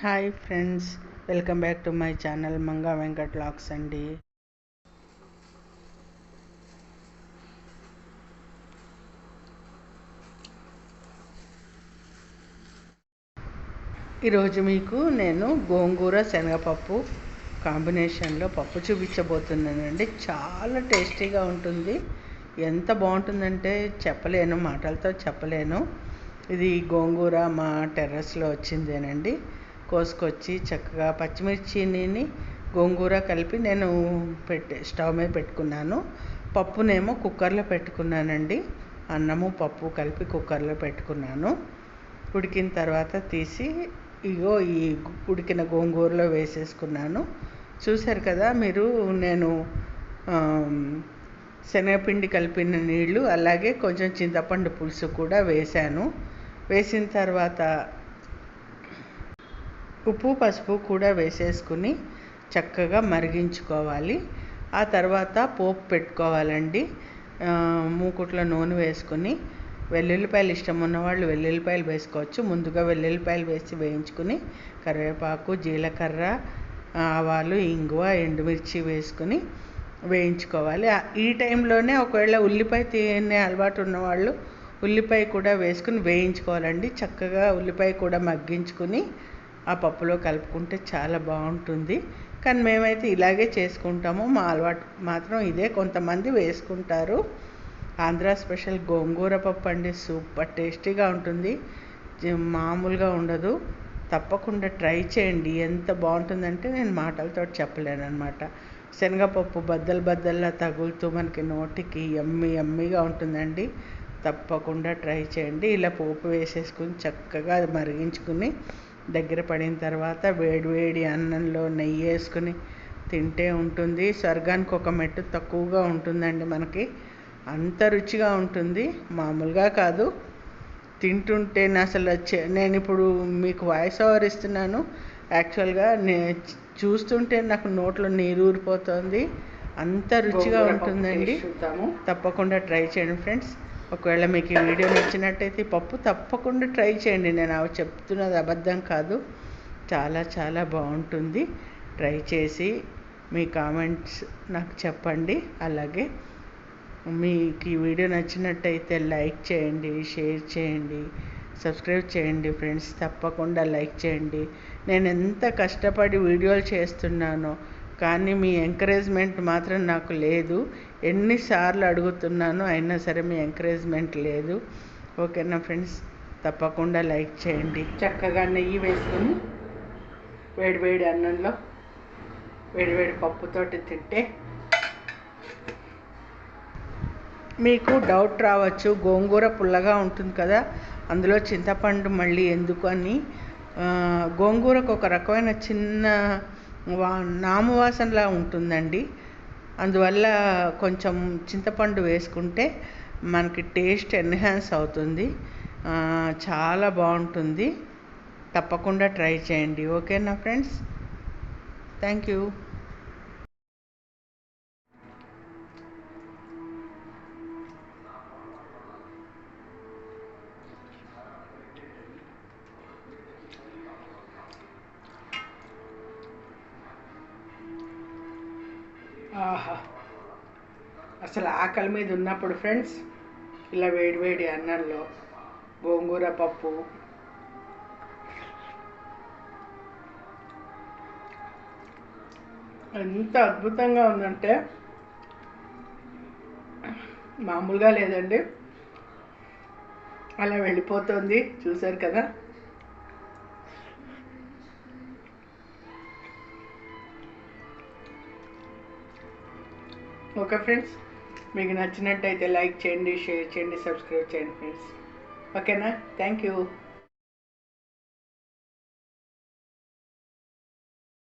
Hi friends welcome back to my channel Manga Venkat lakhs అండి ఈరోజు మీకు నేను గోంగూర శనగపప్పు కాంబినేషన్లో పప్పు చూపించబోతున్నానండి. చాలా టేస్టీగా ఉంటుంది. ఎంత బాగుంటుందంటే చెప్పలేను మాటలతో చెప్పలేను. ఇది గోంగూర మా టెర్రస్లో వచ్చిందేనండి. కోసుకొచ్చి చక్కగా పచ్చిమిర్చిని గోంగూర కలిపి నేను పెట్టే స్టవ్ మీద పెట్టుకున్నాను. పప్పునేమో కుక్కర్లో పెట్టుకున్నానండి. అన్నము పప్పు కలిపి కుక్కర్లో పెట్టుకున్నాను. ఉడికిన తర్వాత తీసి ఇగో ఈ ఉడికిన గోంగూరలో వేసేసుకున్నాను. చూశారు కదా మీరు నేను శనగపిండి కలిపిన నీళ్ళు అలాగే కొంచెం చింతపండు పులుసు కూడా వేశాను. వేసిన తర్వాత ఉప్పు పసుపు కూడా వేసేసుకుని చక్కగా మరిగించుకోవాలి. ఆ తర్వాత పోపు పెట్టుకోవాలండి. మూకుట్లో నూనె వేసుకుని వెల్లుల్లిపాయలు ఇష్టం ఉన్నవాళ్ళు వెల్లుల్లిపాయలు వేసుకోవచ్చు. ముందుగా వెల్లుల్లిపాయలు వేసి వేయించుకుని కరివేపాకు జీలకర్ర ఆవాలు ఇంగువ ఎండుమిర్చి వేసుకుని వేయించుకోవాలి. ఈ టైంలోనే ఒకవేళ ఉల్లిపాయ తినే అలవాటు ఉన్నవాళ్ళు ఉల్లిపాయ కూడా వేసుకుని వేయించుకోవాలండి. చక్కగా ఉల్లిపాయ కూడా మగ్గించుకుని ఆ పప్పులో కలుపుకుంటే చాలా బాగుంటుంది. కానీ మేమైతే ఇలాగే చేసుకుంటాము. మా అలవాటు మాత్రం ఇదే. కొంతమంది వేసుకుంటారు. ఆంధ్ర స్పెషల్ గోంగూర పప్పు అండి. సూపర్ టేస్టీగా ఉంటుంది. మామూలుగా ఉండదు. తప్పకుండా ట్రై చేయండి. ఎంత బాగుంటుందంటే నేను మాటలతో చెప్పలేను అనమాట శనగపప్పు బద్దలు బద్దల్లా తగులుతూ మనకి నోటికి ఎమ్మి ఎమ్మిగా ఉంటుందండి. తప్పకుండా ట్రై చేయండి. ఇలా పోపు వేసేసుకుని చక్కగా మరిగించుకుని దగ్గర పడిన తర్వాత వేడి వేడి అన్నంలో నెయ్యి వేసుకుని తింటే ఉంటుంది. స్వర్గానికి ఒక మెట్టు తక్కువగా ఉంటుందండి మనకి. అంత రుచిగా ఉంటుంది. మామూలుగా కాదు. తింటుంటే అసలు నేను ఇప్పుడు మీకు వాయిస్ ఓవర్ ఇస్తున్నాను. యాక్చువల్గా నే చూస్తుంటే నాకు నోట్లో నీరు ఊరిపోతుంది. అంత రుచిగా ఉంటుందండి. తప్పకుండా ట్రై చేయండి ఫ్రెండ్స్. ఒకవేళ మీకు ఈ వీడియో నచ్చినట్టయితే పప్పు తప్పకుండా ట్రై చేయండి. నేను చెప్తున్నది అబద్ధం కాదు. చాలా చాలా బాగుంటుంది. ట్రై చేసి మీ కామెంట్స్ నాకు చెప్పండి. అలాగే మీకు ఈ వీడియో నచ్చినట్టయితే లైక్ చేయండి షేర్ చేయండి సబ్స్క్రైబ్ చేయండి ఫ్రెండ్స్. తప్పకుండా లైక్ చేయండి. నేను ఎంత కష్టపడి వీడియోలు చేస్తున్నానో కానీ మీ ఎంకరేజ్మెంట్ మాత్రం నాకు లేదు. ఎన్నిసార్లు అడుగుతున్నాను అయినా సరే మీ ఎంకరేజ్మెంట్ లేదు. ఓకేనా ఫ్రెండ్స్? తప్పకుండా లైక్ చేయండి. చక్కగా నెయ్యి వేసుకొని వేడి వేడి అన్నంలో వేడి వేడి పప్పుతోటి తింటే మీకు డౌట్ రావచ్చు. గోంగూర పుల్లగా ఉంటుంది కదా అందులో చింతపండు మళ్ళీ ఎందుకు అని. గోంగూరకు ఒక రకమైన చిన్న వా నామువాసనలా ఉంటుందండి. అందువల్ల కొంచెం చింతపండు వేసుకుంటే మనకి టేస్ట్ ఎన్హాన్స్ అవుతుంది. చాలా బాగుంటుంది. తప్పకుండా ట్రై చేయండి. ఓకేనా ఫ్రెండ్స్? Thank you. ఆహా. అసలు ఆకలి మీద ఉన్నప్పుడు ఫ్రెండ్స్ ఇలా వేడి వేడి అన్నంలో గోంగూర పప్పు. ఎంత అద్భుతంగా ఉందంటే మామూలుగా లేదండి. అలా వెళ్ళిపోతుంది చూసారు కదా? ఓకే ఫ్రెండ్స్ మీకు నచ్చినట్టయితే లైక్ చేయండి షేర్ చేయండి సబ్స్క్రైబ్ చేయండి ఫ్రెండ్స్. ఓకేనా? Thank you.